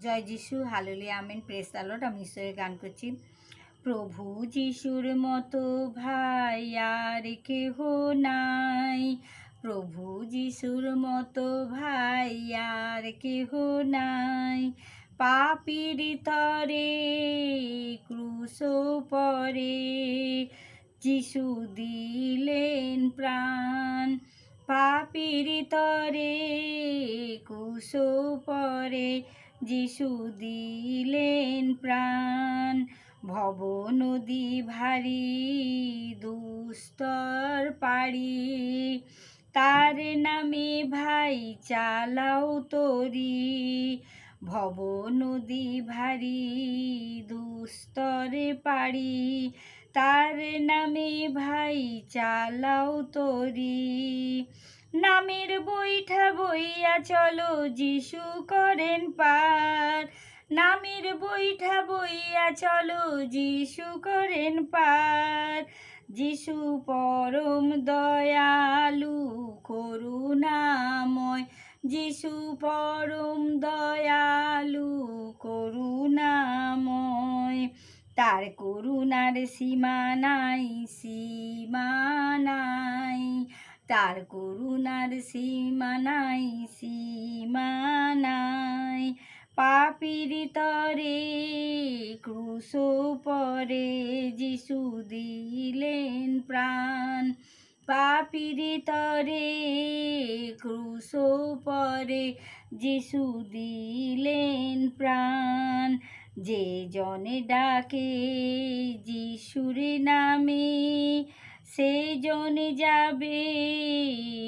জয় যিশু হালুলি আমিন। প্রেস আলট আমি ঈশ্বরের গান করছি। প্রভু যিশুর মতো ভাই আর কেহ নাই। প্রভু যিশুর মতো ভাই আর কেহ নাই। পাপির তরে ক্রুশ পরে। যিশু দিলেন প্রাণ। পাপির তরে কুশ পরে। যিশু দিলেন প্রাণ ভব নদী ভারী দুস্তর পাড়ি। তার নামে, ভাই, চালাও তরি। ভব নদী ভারী দুস্তরে পাড়ি। তার নামে, ভাই, চালাও তরি। নামের বৈঠা বইয়া চলো, যিশু করেন পার। নামের বৈঠা বইয়া চলো, যিশু করেন পার। যিশু পরম দয়ালু, করুণাময়। যিশু পরম দয়ালু, করুণাময়। তার করুণার সীমা নাই সীমা নাই। তার করুণার সীমা নাই সীমা নাই। পাপির তরে ক্রুশ পরে যিশু দিলেন প্রাণ। পাপির তরে ক্রুশ পরে যিশু দিলেন প্রাণ। যে জনে ডাকে যিশুর নামে সে জনে যাবে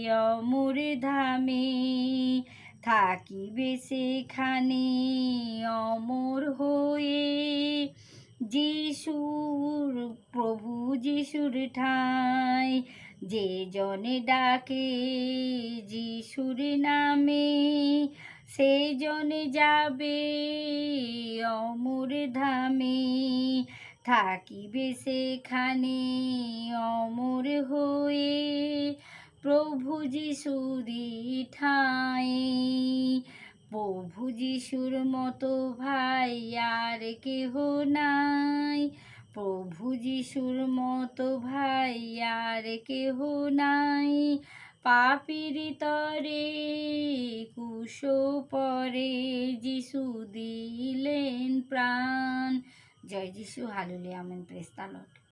অমর ধামে, থাকিবে সেখানে অমর হয়ে। যিশুর প্রভু যিশুর ঠাই, যে জনে ডাকে যিশুর নামে সে জনে যাবে অমর ধামে। থাকিবে সেখানে অমর হয়ে প্রভু যিশুরি ঠাই প্রভু যিশুর মতো ভাই আর কেহ নাই। প্রভু যিশুর মতো ভাই আর কেহ নাই। পাপির তরে কুশ পরে যিশু দিলেন প্রাণ জয় যিশু হালুলি আমেন প্রেস্তালট